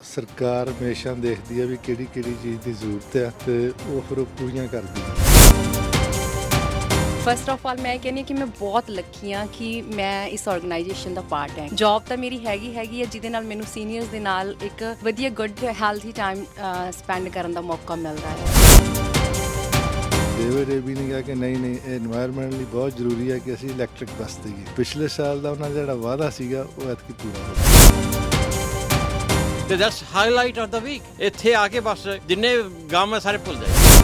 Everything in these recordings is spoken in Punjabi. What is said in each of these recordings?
ਸਰਕਾਰ ਹਮੇਸ਼ਾ ਦੇਖਦੀ ਹੈ ਵੀ ਕਿਹੜੀ ਕਿਹੜੀ ਚੀਜ਼ ਦੀ ਜ਼ਰੂਰਤ ਹੈ ਤੇ ਉਹ ਫਿਰ ਉਹ ਪੂਰੀਆਂ ਕਰਦੀ ਹੈ ਫਸਟ ਆਫ ਆਲ ਮੈਂ ਕਹਿੰਨੀ ਕਿ ਮੈਂ ਬਹੁਤ ਲੱਕੀ ਆ ਕਿ ਮੈਂ ਇਸ ਆਰਗੇਨਾਈਜੇਸ਼ਨ ਦਾ ਪਾਰਟ ਹਾਂ। ਜੌਬ ਤਾਂ ਮੇਰੀ ਹੈਗੀ ਹੈਗੀ ਹੈ ਜਿਹਦੇ ਨਾਲ ਮੈਨੂੰ ਸੀਨੀਅਰਸ ਦੇ ਨਾਲ ਇੱਕ ਵਧੀਆ ਗੁੱਡ ਹੈਲਥੀ ਟਾਈਮ ਸਪੈਂਡ ਕਰਨ ਦਾ ਮੌਕਾ ਮਿਲਦਾ ਹੈ। ਡੇਵਿਡ ਰੇਬੀ ਨੇ ਕਿਹਾ ਕਿ ਨਹੀਂ ਨਹੀਂ ਇਹ এনवायरमेंट ਲਈ ਬਹੁਤ ਜ਼ਰੂਰੀ ਹੈ ਕਿ ਅਸੀਂ ਇਲੈਕਟ੍ਰਿਕ ਬੱਸ ਦਈਏ ਪਿਛਲੇ ਸਾਲ ਦਾ ਉਹਨਾਂ ਜਿਹੜਾ ਵਾਅਦਾ ਸੀਗਾ ਉਹ ਐਤਕੀ ਪੂਰਾ ਹੋਇਆ ਤੇ that's highlight of the week ਇੱਥੇ ਆ ਕੇ ਬਸ ਜਿੰਨੇ ਗਮ ਹੈ ਸਾਰੇ ਭੁੱਲ ਜਾਏ।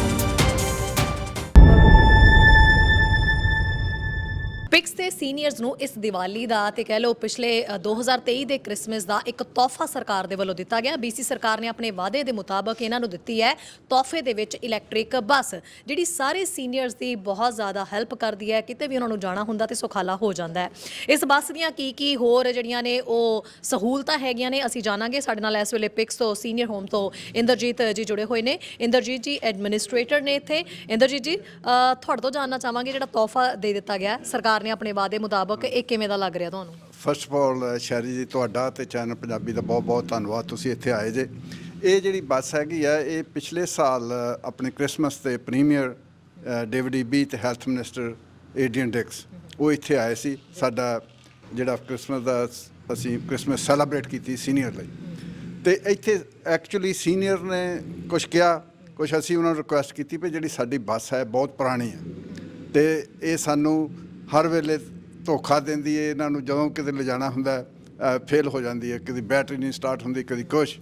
ਪਿਕਸ ਤੇ ਸੀਨੀਅਰਸ ਨੂੰ ਇਸ ਦੀਵਾਲੀ ਦਾ ਤੇ ਕਹਿ ਲਓ ਪਿਛਲੇ ਅ, 2023 ਦੇ ਕ੍ਰਿਸਮਸ ਦਾ ਇੱਕ ਤੋਹਫਾ ਸਰਕਾਰ ਦੇ ਵੱਲੋਂ ਦਿੱਤਾ ਗਿਆ। ਬੀਸੀ ਸਰਕਾਰ ਨੇ ਆਪਣੇ ਵਾਅਦੇ ਦੇ ਮੁਤਾਬਕ ਇਹਨਾਂ ਨੂੰ ਦਿੱਤੀ ਹੈ ਤੋਹਫੇ ਦੇ ਵਿੱਚ ਇਲੈਕਟ੍ਰਿਕ ਬੱਸ ਜਿਹੜੀ ਸਾਰੇ ਸੀਨੀਅਰਸ ਦੀ ਬਹੁਤ ਜ਼ਿਆਦਾ ਹੈਲਪ ਕਰਦੀ ਹੈ। ਕਿਤੇ ਵੀ ਉਹਨਾਂ ਨੂੰ ਜਾਣਾ ਹੁੰਦਾ ਤੇ ਸੁਖਾਲਾ ਹੋ ਜਾਂਦਾ ਹੈ। ਇਸ ਬੱਸ ਦੀਆਂ ਕੀ ਕੀ ਹੋਰ ਜਿਹੜੀਆਂ ਨੇ ਉਹ ਸਹੂਲਤਾਂ ਹੈਗੀਆਂ ਨੇ ਅਸੀਂ ਜਾਣਾਂਗੇ। ਸਾਡੇ ਨਾਲ ਇਸ ਵੇਲੇ ਪਿਕਸ ਤੋਂ ਸੀਨੀਅਰ ਹੋਮ ਤੋਂ ਇੰਦਰਜੀਤ ਜੀ ਜੁੜੇ ਹੋਏ ਨੇ। ਇੰਦਰਜੀਤ ਜੀ ਐਡਮਿਨਿਸਟ੍ਰੇਟਰ ਨੇ ਇੱਥੇ। ਇੰਦਰਜੀਤ ਜੀ ਤੁਹਾਡੇ ਤੋਂ ਜਾਣਨਾ ਚਾਹਾਂਗੇ ਜਿਹੜਾ ਤੋਹਫਾ ਦੇ ਦਿੱਤਾ ਗਿਆ ਸਰਕਾਰ ਨੇ ਆਪਣੇ ਵਾਅਦੇ ਮੁਤਾਬਕ ਇਹ ਕਿਵੇਂ ਦਾ ਲੱਗ ਰਿਹਾ ਤੁਹਾਨੂੰ? ਫਸਟ ਆਫ ਆਲ ਸ਼ੈਰੀ ਜੀ, ਤੁਹਾਡਾ ਤੇ ਚੈਨਲ ਪੰਜਾਬੀ ਦਾ ਬਹੁਤ ਬਹੁਤ ਧੰਨਵਾਦ, ਤੁਸੀਂ ਇੱਥੇ ਆਏ ਜੇ। ਇਹ ਜਿਹੜੀ ਬੱਸ ਹੈਗੀ ਆ, ਇਹ ਪਿਛਲੇ ਸਾਲ ਆਪਣੇ ਕ੍ਰਿਸਮਸ ਤੇ ਪ੍ਰੀਮੀਅਰ ਡੇਵਿਡ ਬੀ ਤੇ ਹੈਲਥ ਮਿਨਿਸਟਰ ਏਡੀਅਨ ਡਿਕਸ, ਉਹ ਇੱਥੇ ਆਏ ਸੀ। ਸਾਡਾ ਜਿਹੜਾ ਕ੍ਰਿਸਮਸ ਦਾ ਅਸੀਂ ਕ੍ਰਿਸਮਸ ਸੈਲੀਬ੍ਰੇਟ ਕੀਤੀ ਸੀਨੀਅਰ ਲਈ। ਤੇ ਇੱਥੇ ਐਕਚੁਅਲੀ ਸੀਨੀਅਰ ਨੇ ਕੁਝ ਕਿਹਾ ਕੁਝ ਅਸੀਂ ਉਹਨਾਂ ਨੂੰ ਰਿਕੁਐਸਟ ਕੀਤੀ ਵੀ ਜਿਹੜੀ ਸਾਡੀ ਬੱਸ ਹੈ, ਬਹੁਤ ਪੁਰਾਣੀ ਹੈ। ਤੇ ਇਹ ਸਾਨੂੰ ਹਰ ਵੇਲੇ ਧੋਖਾ ਦਿੰਦੀ ਹੈ ਇਹਨਾਂ ਨੂੰ ਜਦੋਂ ਕਿਤੇ ਲਿਜਾਣਾ ਹੁੰਦਾ ਫੇਲ ਹੋ ਜਾਂਦੀ ਹੈ ਕਦੀ ਬੈਟਰੀ ਨਹੀਂ ਸਟਾਰਟ ਹੁੰਦੀ ਕਦੀ ਕੁਛ।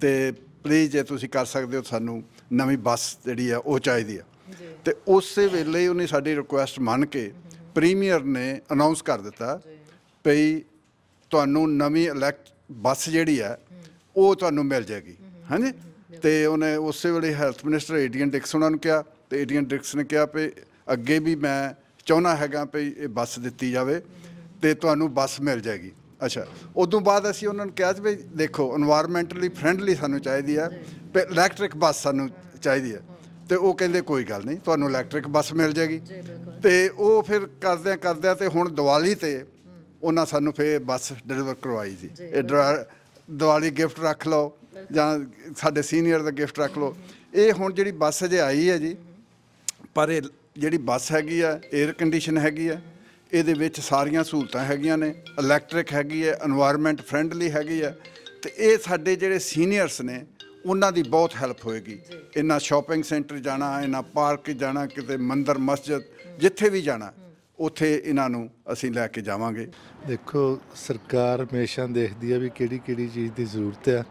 ਤੇ ਪਲੀਜ਼ ਜੇ ਤੁਸੀਂ ਕਰ ਸਕਦੇ ਹੋ ਸਾਨੂੰ ਨਵੀਂ ਬੱਸ ਜਿਹੜੀ ਆ ਉਹ ਚਾਹੀਦੀ ਆ। ਤੇ ਉਸੇ ਵੇਲੇ ਹੀ ਉਹਨੇ ਸਾਡੀ ਰਿਕੁਐਸਟ ਮੰਨ ਕੇ ਪ੍ਰੀਮੀਅਰ ਨੇ ਅਨਾਉਂਸ ਕਰ ਦਿੱਤਾ ਭਈ ਤੁਹਾਨੂੰ ਨਵੀਂ ਇਲੈਕਟ ਬੱਸ ਜਿਹੜੀ ਹੈ। ਉਹ ਤੁਹਾਨੂੰ ਮਿਲ ਜਾਏਗੀ। ਹਾਂਜੀ? ਤੇ ਉਹਨੇ ਉਸੇ ਵੇਲੇ ਹੈਲਥ ਮਿਨਿਸਟਰ ਏਡੀਅਨ ਡਿਕਸ ਉਹਨਾਂ ਨੂੰ ਕਿਹਾ ਤੇ ਏਡੀਅਨ ਡਿਕਸ ਨੇ ਕਿਹਾ ਵੀ ਅੱਗੇ ਵੀ ਮੈਂ ਚਾਹੁੰਦਾ ਹੈਗਾ ਵੀ ਇਹ ਬੱਸ ਦਿੱਤੀ ਜਾਵੇ ਤੇ ਤੁਹਾਨੂੰ ਬੱਸ ਮਿਲ ਜਾਏਗੀ। ਅੱਛਾ ਉਦੋਂ ਬਾਅਦ ਅਸੀਂ ਉਹਨਾਂ ਨੂੰ ਕਿਹਾ ਜੀ ਵੀ ਦੇਖੋ এনवायरमेंटਲੀ ਫਰੈਂਡਲੀ ਸਾਨੂੰ ਚਾਹੀਦੀ ਆ ਤੇ ਇਲੈਕਟ੍ਰਿਕ ਬੱਸ ਸਾਨੂੰ ਚਾਹੀਦੀ ਆ ਤੇ ਉਹ ਕਹਿੰਦੇ ਕੋਈ ਗੱਲ ਨਹੀਂ ਤੁਹਾਨੂੰ ਇਲੈਕਟ੍ਰਿਕ ਬੱਸ ਮਿਲ ਜਾਏਗੀ। ਤੇ ਉਹ ਫਿਰ ਕਰਦਿਆਂ ਕਰਦਿਆਂ ਤੇ ਹੁਣ ਦੀਵਾਲੀ ਤੇ ਉਹਨਾਂ ਸਾਨੂੰ ਫੇਰ ਬੱਸ ਡਿਲੀਵਰ ਕਰਵਾਈ ਜੀ ਇਹ ਦੀਵਾਲੀ ਗਿਫਟ ਰੱਖ ਲਓ ਜਾਂ ਸਾਡੇ ਸੀਨੀਅਰ ਦਾ ਗਿਫਟ ਰੱਖ ਲਓ। ਇਹ ਹੁਣ ਜਿਹੜੀ ਬੱਸ ਜੇ ਆਈ ਹੈ ਜੀ ਪਰ ਇਹ ਜਿਹੜੀ ਬੱਸ ਹੈਗੀ ਆ 에ਅਰ ਕੰਡੀਸ਼ਨ ਹੈਗੀ ਆ, ਇਹਦੇ ਵਿੱਚ ਸਾਰੀਆਂ ਸਹੂਲਤਾਂ ਹੈਗੀਆਂ ਨੇ ਇਲੈਕਟ੍ਰਿਕ ਹੈਗੀ ਹੈ এনवायरमेंट ਫਰੈਂਡਲੀ ਹੈਗੀ ਹੈ ਤੇ ਇਹ ਸਾਡੇ ਜਿਹੜੇ ਸੀਨੀਅਰਸ ਨੇ, ਉਹਨਾਂ ਦੀ ਬਹੁਤ ਹੈਲਪ ਹੋਏਗੀ। ਇਹਨਾਂ ਸ਼ਾਪਿੰਗ ਸੈਂਟਰ ਜਾਣਾ ਇਹਨਾਂ ਪਾਰਕ ਜਾਣਾ, ਕਿਤੇ ਮੰਦਰ, ਮਸਜਿਦ, ਜਿੱਥੇ ਵੀ ਜਾਣਾ, ਉੱਥੇ ਇਹਨਾਂ ਨੂੰ ਅਸੀਂ ਲੈ ਕੇ ਜਾਵਾਂਗੇ। ਦੇਖੋ, ਸਰਕਾਰ ਹਮੇਸ਼ਾ ਦੇਖਦੀ ਹੈ ਵੀ ਕਿਹੜੀ ਕਿਹੜੀ ਚੀਜ਼ ਦੀ ਜ਼ਰੂਰਤ ਹੈ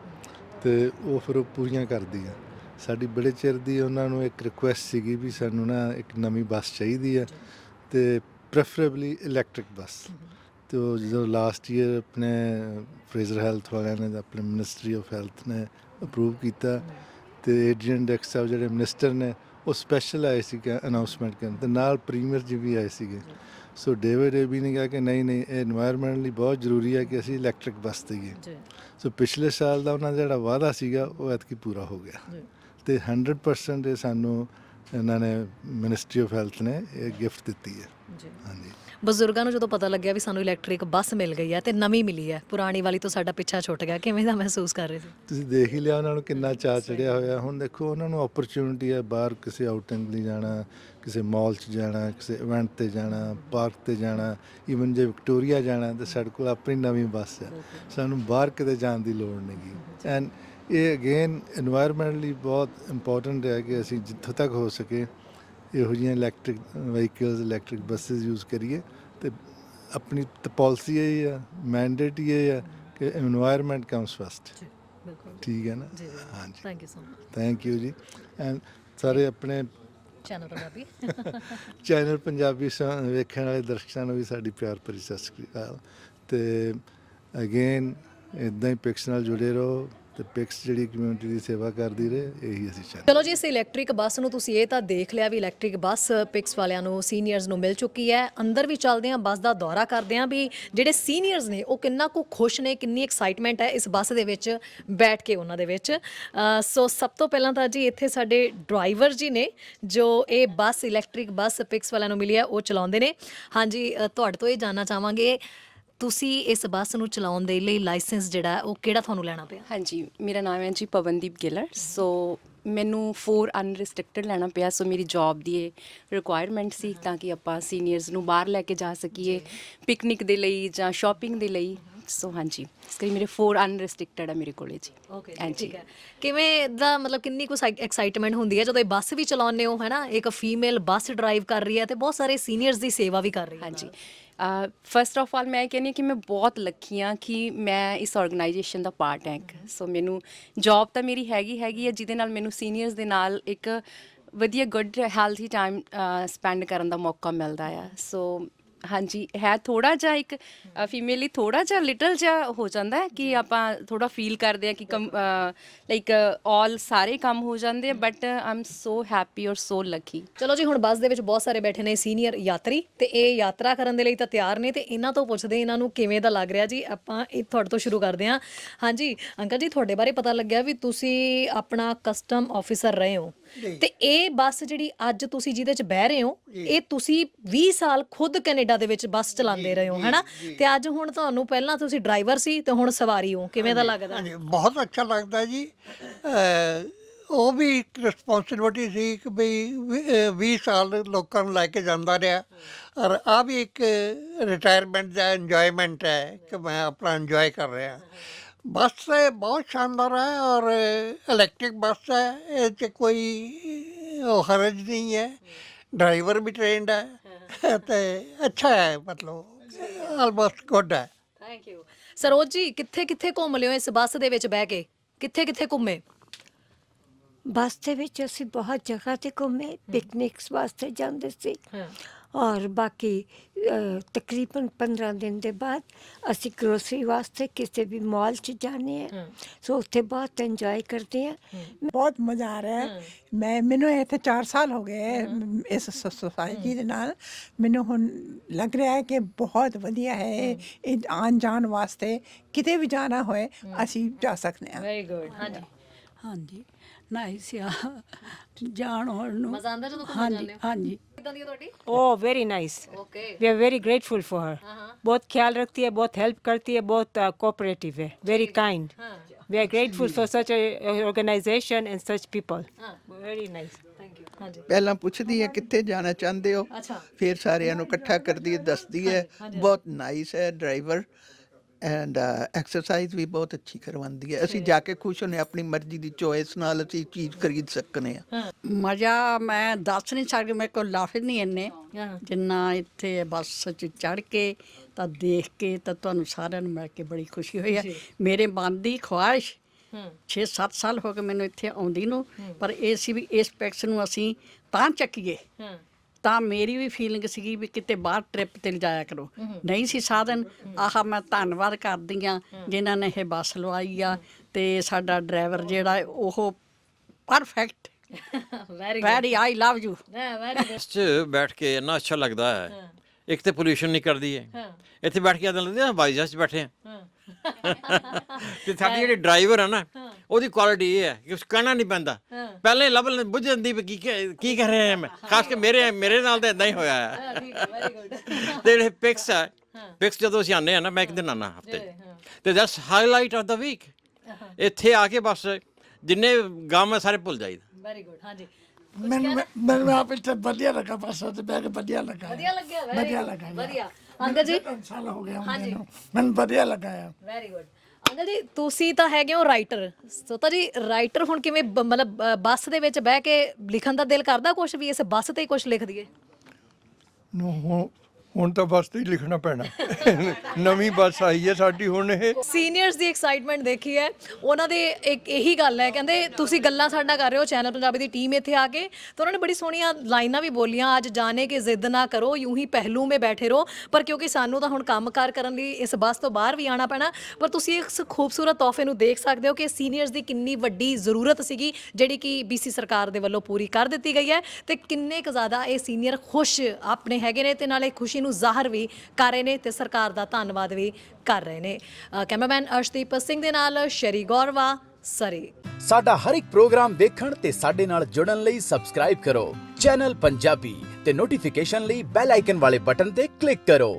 ਤੇ ਉਹ ਫਿਰ ਉਹ ਪੂਰੀਆਂ ਕਰਦੀ ਆ। ਸਾਡੀ ਬੜੇ ਚਿਰ ਦੀ ਉਹਨਾਂ ਨੂੰ ਇੱਕ ਰਿਕੁਐਸਟ ਸੀਗੀ ਵੀ ਸਾਨੂੰ ਨਾ ਇੱਕ ਨਵੀਂ ਬੱਸ ਚਾਹੀਦੀ ਹੈ ਤੇ ਪ੍ਰੈਫਰੇਬਲੀ ਇਲੈਕਟ੍ਰਿਕ ਬੱਸ। ਤੇ ਉਹ ਜਦੋਂ ਲਾਸਟ ਈਅਰ ਆਪਣੇ ਫਰੇਜ਼ਰ ਹੈਲਥ ਵਾਲਿਆਂ ਨੇ ਆਪਣੇ ਮਿਨਿਸਟਰੀ ਆਫ ਹੈਲਥ ਨੇ ਅਪਰੂਵ ਕੀਤਾ ਤੇ ਏਜੀਐਨ ਡੈਕਸ ਸਾਹਿਬ ਜਿਹੜੇ ਮਿਨਿਸਟਰ ਨੇ ਉਹ ਸਪੈਸ਼ਲ ਆਏ ਸੀ ਕਿ ਅਨਾਉਂਸਮੈਂਟ ਕਰਨ ਤੇ ਨਾਲ ਪ੍ਰੀਮੀਅਰ ਜੀ ਵੀ ਆਏ ਸੀਗੇ। ਸੋ ਡੇਵਿਡ ਏਬੀ ਨੇ ਕਿਹਾ ਕਿ ਨਹੀਂ ਨਹੀਂ ਇਹ এনवायरमेंट ਲਈ ਬਹੁਤ ਜ਼ਰੂਰੀ ਹੈ ਕਿ ਅਸੀਂ ਇਲੈਕਟ੍ਰਿਕ ਬੱਸ ਤੇ ਜੀ। ਸੋ ਪਿਛਲੇ ਸਾਲ ਦਾ ਉਹਨਾਂ ਦਾ ਜਿਹੜਾ ਵਾਅਦਾ ਸੀਗਾ ਉਹ ਐਤਕੀ ਪੂਰਾ ਹੋ ਗਿਆ। ਤੇ 100% ਇਹ ਸਾਨੂੰ ਇਹਨਾਂ ਨੇ ਮਿਨਿਸਟਰੀ ਆਫ ਹੈਲਥ ਨੇ ਇਹ ਗਿਫਟ ਦਿੱਤੀ ਹੈ। ਜੀ। ਹਾਂਜੀ। ਬਜ਼ੁਰਗਾਂ ਨੂੰ ਜਦੋਂ ਪਤਾ ਲੱਗਿਆ ਵੀ ਸਾਨੂੰ ਇਲੈਕਟ੍ਰਿਕ ਬੱਸ ਮਿਲ ਗਈ ਹੈ ਤੇ ਨਵੀਂ ਮਿਲੀ ਹੈ ਪੁਰਾਣੀ ਵਾਲੀ ਤੋਂ ਸਾਡਾ ਪਿੱਛਾ ਛੁੱਟ ਗਿਆ ਕਿਵੇਂ ਦਾ ਮਹਿਸੂਸ ਕਰ ਰਹੇ ਸੀ? ਤੁਸੀਂ ਦੇਖ ਹੀ ਲਿਆ ਉਹਨਾਂ ਨੂੰ ਕਿੰਨਾ ਚਾਹ ਚੜਿਆ ਹੋਇਆ। ਹੁਣ ਦੇਖੋ ਉਹਨਾਂ ਨੂੰ ਓਪਰਚ्युनिटी ਹੈ ਬਾਹਰ ਕਿਸੇ ਆਊਟਿੰਗ ਲਈ ਜਾਣਾ ਕਿਸੇ ਮਾਲ 'ਚ ਜਾਣਾ ਕਿਸੇ ਇਵੈਂਟ ਤੇ ਜਾਣਾ ਪਾਰਕ ਤੇ ਜਾਣਾ ਈਵਨ ਜੇ ਵਿਕਟੋਰੀਆ ਜਾਣਾ ਤੇ ਸਾਡੇ ਕੋਲ ਆਪਣੀ ਨਵੀਂ ਬੱਸ ਹੈ। ਸਾਨੂੰ ਬਾਹਰ ਕਿਤੇ ਜਾਣ ਦੀ ਲੋੜ ਨਹੀਂ ਐਂਡ ਇਹ ਅਗੇਨ এনवायरमेंट ਲਈ ਬਹੁਤ ਇੰਪੋਰਟੈਂਟ ਹੈ ਕਿ ਅਸੀਂ ਜਿੱਥੇ ਤੱਕ ਹੋ ਸਕੇ ਇਹੋ ਜਿਹੀਆਂ electric vehicles electric buses use ਕਰੀਏ ਤੇ ਆਪਣੀ ਪਾਲਿਸੀ ਇਹ ਹੈ ਮੈਂਡੇਟ ਇਹ ਹੈ ਕਿ এনवायरमेंट ਕਮਸ ਫਸਟ ਬਿਲਕੁਲ। ਠੀਕ ਹੈ ਨਾ? ਹਾਂਜੀ thank you so much thank you ਜੀ। ਐਂਡ ਸਾਰੇ ਆਪਣੇ ਚੈਨਲ ਪੰਜਾਬੀ। ਚੈਨਲ ਪੰਜਾਬੀ ਵੇਖਣ ਵਾਲੇ ਦਰਸ਼ਕਾਂ ਨੂੰ ਵੀ ਸਾਡੀ ਪਿਆਰ ਭਰੀ ਸਤਿ ਸ੍ਰੀ ਅਕਾਲ। ਤੇ ਅਗੇਨ ਇਦਾਂ ਹੀ ਪਿਕਸ ਨਾਲ ਜੁੜੇ ਰਹੋ। ਤੇ ਪਿਕਸ ਜਿਹੜੀ ਕਮਿਊਨਿਟੀ ਦੀ ਸੇਵਾ ਕਰਦੀ ਰਹੇ, ਇਹੀ ਅਸੀਂ ਚਾਹੁੰਦੇ ਚਲੋ ਜੀ, ਇਸ ਇਲੈਕਟ੍ਰਿਕ ਬੱਸ ਨੂੰ ਤੁਸੀਂ ਇਹ ਤਾਂ ਦੇਖ ਲਿਆ ਵੀ ਇਲੈਕਟ੍ਰਿਕ ਬੱਸ ਪਿਕਸ ਵਾਲਿਆਂ ਨੂੰ ਸੀਨੀਅਰਸ ਨੂੰ ਮਿਲ ਚੁੱਕੀ ਹੈ। ਅੰਦਰ ਵੀ ਚੱਲਦੇ ਹਾਂ ਬੱਸ ਦਾ ਦੌਰਾ ਕਰਦੇ ਹਾਂ ਵੀ ਜਿਹੜੇ ਸੀਨੀਅਰਸ ਨੇ, ਉਹ ਕਿੰਨਾ ਕੁ ਖੁਸ਼ ਨੇ, ਕਿੰਨੀ ਐਕਸਾਈਟਮੈਂਟ ਹੈ ਇਸ ਬੱਸ ਦੇ ਵਿੱਚ ਬੈਠ ਕੇ ਉਹਨਾਂ ਦੇ ਵਿੱਚ। ਸੋ ਸਭ ਤੋਂ ਪਹਿਲਾਂ ਤਾਂ ਜੀ, ਇੱਥੇ ਸਾਡੇ ਡਰਾਈਵਰ ਜੀ ਨੇ, ਜੋ ਇਹ ਬੱਸ ਇਲੈਕਟ੍ਰਿਕ ਬੱਸ ਪਿਕਸ ਵਾਲਿਆਂ ਨੂੰ ਮਿਲੀ ਹੈ, ਉਹ ਚਲਾਉਂਦੇ ਨੇ। ਹਾਂਜੀ ਤੁਹਾਡੇ ਤੋਂ ਇਹ ਜਾਨਣਾ ਚਾਹਾਂਗੇ ਤੁਸੀਂ ਇਸ ਬੱਸ ਨੂੰ ਚਲਾਉਣ ਦੇ ਲਈ ਲਾਇਸੈਂਸ ਜਿਹੜਾ ਉਹ ਕਿਹੜਾ ਤੁਹਾਨੂੰ ਲੈਣਾ ਪਿਆ? ਹਾਂਜੀ ਮੇਰਾ ਨਾਮ ਹੈ ਜੀ ਪਵਨਦੀਪ ਗਿੱਲਰ ਸੋ ਮੈਨੂੰ 4 ਅਨਰਿਸਟ੍ਰਿਕਟਡ ਲੈਣਾ ਪਿਆ ਸੋ ਮੇਰੀ ਜੌਬ ਦੀ ਇਹ ਰਿਕੁਆਇਰਮੈਂਟ ਸੀ ਤਾਂ ਕਿ ਆਪਾਂ ਸੀਨੀਅਰਸ ਨੂੰ ਬਾਹਰ ਲੈ ਕੇ ਜਾ ਸਕੀਏ ਪਿਕਨਿਕ ਦੇ ਲਈ ਜਾਂ ਸ਼ਾਪਿੰਗ ਦੇ ਲਈ। ਸੋ ਹਾਂਜੀ. ਇਸ ਲਈ ਮੇਰੇ 4 ਅਨਰਿਸਟ੍ਰਿਕਟਡ ਹੈ ਮੇਰੇ ਕੋਲੇ ਜੀ। ਓਕੇ ਹਾਂਜੀ। ਠੀਕ ਹੈ। ਕਿਵੇਂ ਦਾ ਮਤਲਬ ਕਿੰਨੀ ਕੁ ਐਕਸਾਈਟਮੈਂਟ ਹੁੰਦੀ ਹੈ ਜਦੋਂ ਇਹ ਬੱਸ ਵੀ ਚਲਾਉਂਦੇ ਹੋ ਹੈਨਾ? ਇੱਕ ਫੀਮੇਲ ਬੱਸ ਡਰਾਈਵ ਕਰ ਰਹੀ ਹੈ ਤੇ ਬਹੁਤ ਸਾਰੇ ਸੀਨੀਅਰਸ ਦੀ ਸੇਵਾ ਵੀ ਕਰ ਰਹੀ ਹੈ। ਹਾਂਜੀ। ਫਸਟ ਆਫ ਆਲ ਮੈਂ ਕਹਿੰਦੀ ਹਾਂ ਕਿ ਮੈਂ ਬਹੁਤ ਲੱਕੀ ਹਾਂ ਕਿ ਮੈਂ ਇਸ ਆਰਗੇਨਾਈਜੇਸ਼ਨ ਦਾ ਪਾਰਟ ਹਾਂ ਸੋ ਮੈਨੂੰ ਜੌਬ ਤਾਂ ਮੇਰੀ ਹੈਗੀ ਹੈਗੀ ਹੈ ਜਿਹਦੇ ਨਾਲ ਮੈਨੂੰ ਸੀਨੀਅਰਸ ਦੇ ਨਾਲ ਇੱਕ ਵਧੀਆ ਗੁੱਡ ਹੈਲਥੀ ਟਾਈਮ ਸਪੈਂਡ ਕਰਨ ਦਾ ਮੌਕਾ ਮਿਲਦਾ ਆ। ਸੋ ਹਾਂਜੀ ਹੈ ਥੋੜਾ ਜਿਹਾ ਇੱਕ ਫੀਮੇਲ ਲਈ ਥੋੜਾ ਜਿਹਾ ਲਿਟਲ ਜਿਹਾ ਹੋ ਜਾਂਦਾ ਹੈ ਕਿ ਆਪਾਂ ਥੋੜਾ ਫੀਲ ਕਰਦੇ ਆ ਕਿ ਲਾਈਕ ਆਲ ਸਾਰੇ ਕੰਮ ਹੋ ਜਾਂਦੇ ਆ but I am so happy ਔਰ ਸੋ ਲੱਕੀ ਚਲੋ ਜੀ ਹੁਣ ਬੱਸ ਦੇ ਵਿੱਚ ਬਹੁਤ ਸਾਰੇ ਬੈਠੇ ਨੇ ਸੀਨੀਅਰ ਯਾਤਰੀ ਤੇ ਇਹ ਯਾਤਰਾ ਕਰਨ ਦੇ ਲਈ ਤਾਂ ਤਿਆਰ ਨੇ ਤੇ ਇਹਨਾਂ ਤੋਂ ਪੁੱਛਦੇ ਇਹਨਾਂ ਨੂੰ ਕਿਵੇਂ ਦਾ ਲੱਗ ਰਿਹਾ ਜੀ ਆਪਾਂ ਇਹ ਤੁਹਾਡੇ ਤੋਂ ਸ਼ੁਰੂ ਕਰਦੇ ਹਾਂ। ਹਾਂਜੀ ਅੰਕਲ ਜੀ ਤੁਹਾਡੇ ਬਾਰੇ ਪਤਾ ਲੱਗਿਆ ਵੀ ਤੁਸੀਂ ਆਪਣਾ ਕਸਟਮ ਆਫੀਸਰ ਰਹੇ ਹੋ। ਤੇ ਇਹ ਬੱਸ ਜਿਹੜੀ ਅੱਜ ਤੁਸੀਂ ਜਿਹਦੇ ਚ ਬਹਿ ਰਹੇ ਹੋ ਇਹ ਤੁਸੀਂ 20 ਸਾਲ ਖੁਦ ਕੈਨੇਡਾ ਦੇ ਵਿੱਚ ਬੱਸ ਚਲਾਉਂਦੇ ਰਹੇ ਹੋ ਹੈਨਾ? ਤੇ ਅੱਜ ਹੁਣ ਤੁਹਾਨੂੰ ਪਹਿਲਾਂ ਤੁਸੀਂ ਡਰਾਈਵਰ ਸੀ ਤੇ ਹੁਣ ਸਵਾਰੀ ਹੋ ਕਿਵੇਂ ਦਾ ਲੱਗਦਾ? ਹਾਂਜੀ ਬਹੁਤ ਅੱਛਾ ਲੱਗਦਾ ਜੀ। ਅਹ, ਉਹ ਵੀ ਇੱਕ ਰਿਸਪੌਂਸਿਬਿਲਟੀ ਸੀ ਕਿ ਵੀ ਅਹ, 20 ਸਾਲ ਲੋਕਾਂ ਨੂੰ ਲੈ ਕੇ ਜਾਂਦਾ ਰਿਹਾ। ਔਰ ਆ ਵੀ ਇੱਕ ਰਿਟਾਇਰਮੈਂਟ ਦਾ ਇੰਜੋਇਮੈਂਟ ਹੈ ਕਿ ਮੈਂ ਆਪਣਾ ਇੰਜੋਏ ਕਰ ਰਿਹਾ। ਬੱਸ ਬਹੁਤ ਸ਼ਾਨਦਾਰ ਹੈ ਔਰ ਇਲੈਕਟ੍ਰਿਕ ਬੱਸ ਹੈ ਇਹ 'ਚ ਕੋਈ ਉਹ ਹਰਜ ਨਹੀਂ ਹੈ। ਡਰਾਈਵਰ ਵੀ ਟ੍ਰੇਨਡ ਹੈ ਤੇ ਅੱਛਾ ਹੈ ਮਤਲਬ ਆਲਮੋਸਟ ਗੁੱਡ ਹੈ। ਥੈਂਕ ਯੂ ਸਰੋਜ ਜੀ ਕਿੱਥੇ ਕਿੱਥੇ ਘੁੰਮ ਲਿਓ ਇਸ ਬੱਸ ਦੇ ਵਿੱਚ ਬਹਿ ਕੇ? ਕਿੱਥੇ ਕਿੱਥੇ ਘੁੰਮੇ? ਬੱਸ ਦੇ ਵਿੱਚ ਅਸੀਂ ਬਹੁਤ ਜਗ੍ਹਾ ਤੇ ਘੁੰਮੇ ਪਿਕਨਿਕਸ ਵਾਸਤੇ ਜਾਂਦੇ ਸੀ। ਔਰ ਬਾਕੀ ਤਕਰੀਬਨ 15 ਦਿਨ ਦੇ ਬਾਅਦ ਅਸੀਂ ਗਰੋਸਰੀ ਵਾਸਤੇ ਕਿਸੇ ਵੀ ਮਾਲ 'ਚ ਜਾਂਦੇ ਹਾਂ। ਸੋ ਉੱਥੇ ਬਹੁਤ ਇੰਜੋਏ ਕਰਦੇ ਹਾਂ। ਬਹੁਤ ਮਜ਼ਾ ਆ ਰਿਹਾ ਹੈ। ਮੈਂ ਮੈਨੂੰ ਇੱਥੇ 4 ਸਾਲ ਹੋ ਗਏ ਇਸ ਸੁਸਾਇਟੀ ਦੇ ਨਾਲ। ਮੈਨੂੰ ਹੁਣ ਲੱਗ ਰਿਹਾ ਹੈ ਕਿ ਬਹੁਤ ਵਧੀਆ ਹੈ ਇਹ- ਇਹ ਆਉਣ ਜਾਣ ਵਾਸਤੇ। ਕਿਤੇ ਵੀ ਜਾਣਾ ਹੋਏ ਅਸੀਂ ਜਾ ਸਕਦੇ ਹਾਂ। ਵੈਰੀ ਗੁੱਡ ਹਾਂਜੀ। ਹਾਂਜੀ। ਨਾਈਸ ਆ ਜਾਣ ਆਉਣ ਨੂੰ ਮਜ਼ਾ ਆਉਂਦਾ ਜਦੋਂ ਘੁੰਮਣ ਹਾਂਜੀ ਜਾਂਦੇ ਹੋ ਹਾਂਜੀ ਕਿਦਾਂ ਦੀ ਹੈ ਤੁਹਾਡੀ Oh, very nice. Okay We are very grateful for her. बहुत ख्याल रखती है बहुत हेल्प करती है बहुत uh, cooperative है very kind we are grateful for such a a organization and such people very nice thank you ਹਾਂਜੀ ਪਹਿਲਾਂ ਪੁੱਛਦੀ ਹੈ ਕਿੱਥੇ ਜਾਣਾ ਚਾਹੁੰਦੇ ਹੋ ਅੱਛਾ ਫਿਰ ਸਾਰਿਆਂ ਨੂੰ ਇਕੱਠਾ ਕਰਦੀ ਹੈ ਦੱਸਦੀ ਹੈ ਬਹੁਤ ਨਾਈਸ ਹੈ ਡਰਾਈਵਰ ਐਂਡ ਐਕਸਰਸਾਈਜ਼ ਵੀ ਬਹੁਤ ਅੱਛੀ ਕਰਵਾਉਂਦੀ ਹੈ। ਅਸੀਂ ਜਾ ਕੇ ਖੁਸ਼ ਹੁੰਨੇ ਆਪਣੀ ਮਰਜ਼ੀ ਦੀ ਚੋਇਸ ਨਾਲ ਅਸੀਂ ਚੀਜ਼ ਖਰੀਦ ਸਕਨੇ ਆ ਮਜ਼ਾ ਮੈਂ ਦੱਸ ਨਹੀਂ ਸਕਦੀ ਮੇਰੇ ਕੋਲ ਲਫ਼ਜ਼ ਨਹੀਂ ਇੰਨੇ। ਜਿੰਨਾ ਇੱਥੇ ਬੱਸ 'ਚ ਚੜ ਕੇ ਤਾਂ ਦੇਖ ਕੇ ਤਾਂ ਤੁਹਾਨੂੰ ਸਾਰਿਆਂ ਨੂੰ ਮਿਲ ਕੇ ਬੜੀ ਖੁਸ਼ੀ ਹੋਈ ਹੈ। ਮੇਰੇ ਮਨ ਦੀ ਖੁਆਇਸ਼ 6-7 ਸਾਲ ਹੋ ਗਏ ਮੈਨੂੰ ਇੱਥੇ ਆਉਂਦੀ ਨੂੰ ਪਰ ਇਹ ਸੀ ਵੀ ਇਸ ਪੈਕਸ ਨੂੰ ਅਸੀਂ ਤਾਂ ਚੱਕੀਏ। ਤਾਂ ਮੇਰੀ ਵੀ ਫੀਲਿੰਗ ਸੀਗੀ ਵੀ ਕਿਤੇ ਬਾਹਰ ਟ੍ਰਿਪ ਤੇ ਜਾਇਆ ਕਰੋ। ਨਹੀਂ ਸੀ ਸਾਧਨ। ਆਹ ਮੈਂ ਧੰਨਵਾਦ ਕਰਦੀ ਆ ਜਿਨ੍ਹਾਂ ਨੇ ਇਹ ਬੱਸ ਲਵਾਈ ਆ ਤੇ ਸਾਡਾ ਡਰਾਈਵਰ ਜਿਹੜਾ ਹੈ, ਉਹ perfect very very I love you very ਬੈਠ ਕੇ ਇੰਨਾ ਅੱਛਾ ਲੱਗਦਾ ਹੈ। ਇੱਕ ਤੇ ਪੋਲੂਸ਼ਨ ਨਹੀਂ ਕਰਦੀ ਹੈ। ਇੱਥੇ ਬੈਠ ਕੇ ਆਦਨ ਲੱਗਦਾ ਹਵਾਈ ਜਹਾਜ਼ 'ਚ ਬੈਠੇ ਆ। ਤੇ ਸਾਡੀ ਜਿਹੜੀ ਡਰਾਈਵਰ ਹੈ ਨਾ ਉਹਦੀ ਕੁਆਲਿਟੀ ਇਹ ਹੈ ਕਿ ਉਸ ਕਹਿਣਾ ਨਹੀਂ ਪੈਂਦਾ। ਪਹਿਲੇ ਲੱਭ ਲੈ ਬੁੱਝ ਜਾਂਦੀ ਵੀ ਕੀ ਕਹਿ- ਕੀ ਕਰ ਰਿਹਾ ਮੈਂ? ਖਾਸ ਕੇ ਮੇਰੇ ਮੇਰੇ ਨਾਲ ਤਾਂ ਇਦਾਂ ਹੀ ਹੋਇਆ ਹੈ ਵੈਰੀ ਗੁੱਡ ਤੇ ਜਿਹੜੇ ਪਿਕਸ ਹੈ। ਪਿਕਸ ਜਦੋਂ ਅਸੀਂ ਆਨੇ ਆ ਨਾ ਮੈਂ ਇੱਕ ਦਿਨ ਆਨਾ ਹਫ਼ਤੇ। ਤੇ that's highlight of the week ਇੱਥੇ ਆ ਕੇ ਬਸ ਜਿੰਨੇ ਗਮ ਹੈ ਸਾਰੇ ਭੁੱਲ ਜਾਈਦਾ। ਵੈਰੀ ਗੁੱਡ ਹਾਂਜੀ। ਮੈਨੂੰ ਮੈਨੂੰ ਆਪ ਇੱਥੇ ਵਧੀਆ ਲੱਗਾ ਬੱਸ ਤੇ ਕੇ ਵਧੀਆ ਲੱਗਾ ਵਧੀਆ ਲੱਗਿਆ very ਵਧੀਆ good, ਲੱਗਾ। ਵਧੀਆ। ਅੰਕਲ ਜੀ? ਤਿੰਨ ਸਾਲ ਹੋ ਹੁਣ ਮੈਨੂੰ। ਮੈਨੂੰ ਵਧੀਆ ਲੱਗਾ ਆ ਵੈਰੀ ਗੁੱਡ ਅੰਕਲ ਜੀ ਤੁਸੀਂ ਤਾਂ ਹੈਗੇ ਹੋ ਰਾਈਟਰ ਸੋ ਤਾਂ ਜੀ ਰਾਈਟਰ ਹੁਣ ਕਿਵੇਂ ਬ- ਮਤਲਬ ਅ, ਬੱਸ ਦੇ ਵਿੱਚ ਬਹਿ ਕੇ ਲਿਖਣ ਦਾ ਦਿਲ ਕਰਦਾ ਕੁਝ ਵੀ? ਇਸ ਬੱਸ ਤੇ ਕੁਝ ਲਿਖ ਦਈਏ। ਨੂੰ ਹੁਣ ਤਾਂ ਬਸ ਤੇ ਹੀ ਲਿਖਣਾ ਪੈਣਾ। ਨਵੀਂ ਬੱਸ ਆਈ ਹੈ ਸਾਡੀ, ਹੁਣ ਇਹ ਸੀਨੀਅਰਸ ਦੀ ਐਕਸਾਈਟਮੈਂਟ ਦੇਖੀ ਹੈ। ਉਹਨਾਂ ਦੇ ਇੱਕ ਇਹੀ ਗੱਲ ਹੈ, ਕਹਿੰਦੇ ਤੁਸੀਂ ਗੱਲਾਂ ਸਾਡਾ ਕਰ ਰਹੇ ਹੋ ਚੈਨਲ ਪੰਜਾਬੀ ਦੀ ਟੀਮ ਇੱਥੇ ਆ ਕੇ। ਤਾਂ ਉਹਨਾਂ ਨੇ ਬੜੀ ਸੋਹਣੀਆਂ ਲਾਈਨਾਂ ਵੀ ਬੋਲੀਆਂ, ਅੱਜ ਜਾਣੇ ਕਿ ਜ਼ਿੱਦ ਨਾ ਕਰੋ, ਯੂੰ ਹੀ ਪਹਿਲੂ ਮੇ ਬੈਠੇ ਰਹੋ। ਪਰ ਕਿਉਂਕਿ ਸਾਨੂੰ ਤਾਂ ਹੁਣ ਕੰਮਕਾਰ ਕਰਨ ਲਈ ਇਸ ਬੱਸ ਤੋਂ ਬਾਹਰ ਵੀ ਆਣਾ ਪੈਣਾ, ਪਰ ਤੁਸੀਂ ਇਸ ਖੂਬਸੂਰਤ ਤੋਹਫੇ ਨੂੰ ਦੇਖ ਸਕਦੇ ਹੋ ਕਿ ਸੀਨੀਅਰਸ ਦੀ ਕਿੰਨੀ ਵੱਡੀ ਜ਼ਰੂਰਤ ਸੀਗੀ, ਜਿਹੜੀ ਕਿ ਬੀਸੀ ਸਰਕਾਰ ਦੇ ਵੱਲੋਂ ਪੂਰੀ ਕਰ ਦਿੱਤੀ ਗਈ ਹੈ। ਤੇ ਕਿੰਨੇ ਕੁ ਜ਼ਿਆਦਾ ਇਹ ਸੀਨੀਅਰ ਖੁਸ਼ ਆਪਣੇ ਹੈਗੇ ਨੇ ਤੇ ਨਾਲੇ ਖੁਸ਼ੀ ਨੂੰ ਜ਼ਾਹਰ ਵੀ ਕਰ ਰਹੇ ਨੇ ਤੇ ਸਰਕਾਰ ਦਾ ਧੰਨਵਾਦ ਵੀ ਕਰ ਰਹੇ ਨੇ। ਕੈਮਰਾਮੈਨ ਅਰਸ਼ਦੀਪ ਸਿੰਘ ਦੇ ਨਾਲ ਸ਼ਰੀ ਗੌਰਵਾ, ਸਰੀ। ਸਾਡਾ ਹਰ ਇੱਕ ਪ੍ਰੋਗਰਾਮ ਦੇਖਣ ਤੇ ਸਾਡੇ ਨਾਲ ਜੁੜਨ ਲਈ ਸਬਸਕ੍ਰਾਈਬ ਕਰੋ। ਚੈਨਲ ਪੰਜਾਬੀ ਤੇ ਨੋਟੀਫਿਕੇਸ਼ਨ ਲਈ ਬੈਲ ਆਈਕਨ ਵਾਲੇ ਬਟਨ ਤੇ ਕਲਿੱਕ ਕਰੋ।